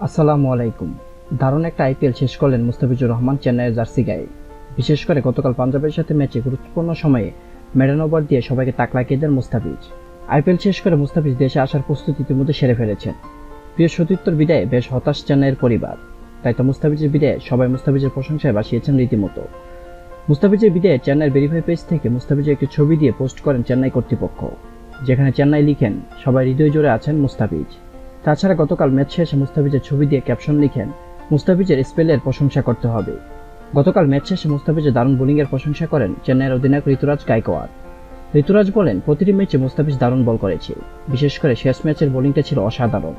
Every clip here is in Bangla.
আসসালামু আলাইকুম। দারুণ একটা আইপিএল শেষ করলেন মুস্তাফিজুর রহমান চেন্নাইয়ের জার্সি গায়ে। বিশেষ করে গতকাল পাঞ্জাবের সাথে ম্যাচে গুরুত্বপূর্ণ সময়ে মেডান ওভার দিয়ে সবাইকে তাক লাগিয়ে দেন মুস্তাফিজ। আইপিএল শেষ করে মুস্তাফিজ দেশে আসার প্রস্তুতি ইতিমধ্যে সেরে ফেলেছেন। প্রিয় সতীর্থর বিদায়ে বেশ হতাশ চেন্নাইয়ের পরিবার। তাই তো মুস্তাফিজের বিদায়ে সবাই মুস্তাফিজের প্রশংসায় বাসিয়েছেন রীতিমতো। মুস্তাফিজের বিদায়ে চেন্নাইয়ের ভেরিফাই পেজ থেকে মুস্তাফিজের একটি ছবি দিয়ে পোস্ট করেন চেন্নাই কর্তৃপক্ষ। যেখানে চেন্নাই লিখেন, সবাই হৃদয় জোরে আছেন মুস্তাফিজ। তাছাড়া গতকাল ম্যাচ শেষে মুস্তাফিজের ছবি দিয়ে ক্যাপশন লিখেন, মুস্তাফিজের স্পেলের প্রশংসা করতে হবে। গতকাল ম্যাচ শেষে মুস্তাফিজের দারুণ বোলিংয়ের প্রশংসা করেন চেন্নাইয়ের অধিনায়ক ঋতুরাজ গায়কোয়াড় ঋতুরাজ বলেন, প্রতিটি ম্যাচে মুস্তাফিজ দারুণ বল করেছে, বিশেষ করে শেষ ম্যাচের বোলিংটা ছিল অসাধারণ।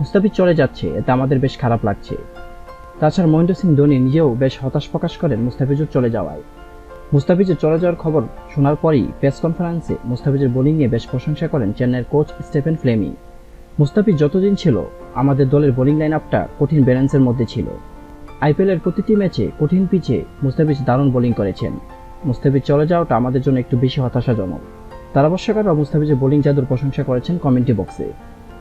মুস্তাফিজ চলে যাচ্ছে, এতে আমাদের বেশ খারাপ লাগছে। তাছাড়া মহেন্দ্র সিং ধোনি নিজেও বেশ হতাশ প্রকাশ করেন মুস্তাফিজুর চলে যাওয়ায়। মুস্তাফিজের চলে যাওয়ার খবর শোনার পরই প্রেস কনফারেন্সে মুস্তাফিজের বোলিং নিয়ে বেশ প্রশংসা করেন চেন্নাইয়ের কোচ স্টেফেন ফ্লেমিং। মুস্তাফিজ যতদিন ছিল, আমাদের দলের বোলিং লাইন আপটা কঠিন ব্যালেন্সের মধ্যে ছিল। আইপিএলের প্রতিটি ম্যাচে কঠিন পিচে মুস্তাফিজ দারুণ বোলিং করেছেন। মুস্তাফিজ চলে যাওয়াটা আমাদের জন্য একটু বেশি হতাশাজনক। ধারাভাষ্যকাররা মুস্তাফিজের বোলিং জাদুর প্রশংসা করেছেন কমেন্টি বক্সে।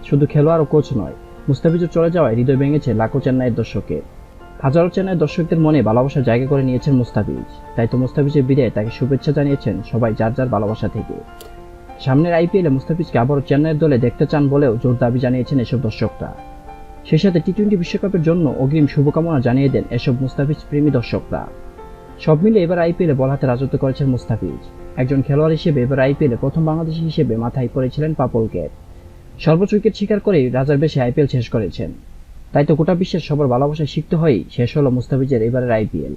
শুধু খেলোয়াড় ও কোচ নয় মুস্তাফিজের চলে যাওয়ায় হৃদয় ভেঙেছে লাখো চেন্নাইয়ের দর্শকে হাজারো চেন্নাই দর্শকদের মনে ভালোবাসার জায়গা করে নিয়েছেন মুস্তাফিজ। তাই তো মুস্তাফিজের বিদায় তাকে শুভেচ্ছা জানিয়েছেন সবাই যার যার ভালোবাসা থেকে। সামনের আইপিএলে মুস্তাফিজকে আবারও চেন্নাইয়ের দলে দেখতে চান বলেও জোর দাবি জানিয়েছেন এসব দর্শকরা। সেই সাথে টি টোয়েন্টি বিশ্বকাপের জন্য অগ্রিম শুভকামনা জানিয়ে দেন এসব মুস্তাফিজ প্রেমী দর্শকরা। সব মিলে এবার আইপিএলে বল হাতে রাজত্ব করেছেন মুস্তাফিজ। একজন খেলোয়াড় হিসেবে এবার আইপিএলে প্রথম বাংলাদেশি হিসেবে মাথায় পড়েছিলেন পাপলকে। সর্বোচ্চ উইকেট শিকার করেই রাজার বেশি আইপিএল শেষ করেছেন। তাই তো গোটা বিশ্বের সবার ভালোবাসায় শিখতে হয়েই শেষ হলো মুস্তাফিজের এবারের আইপিএল।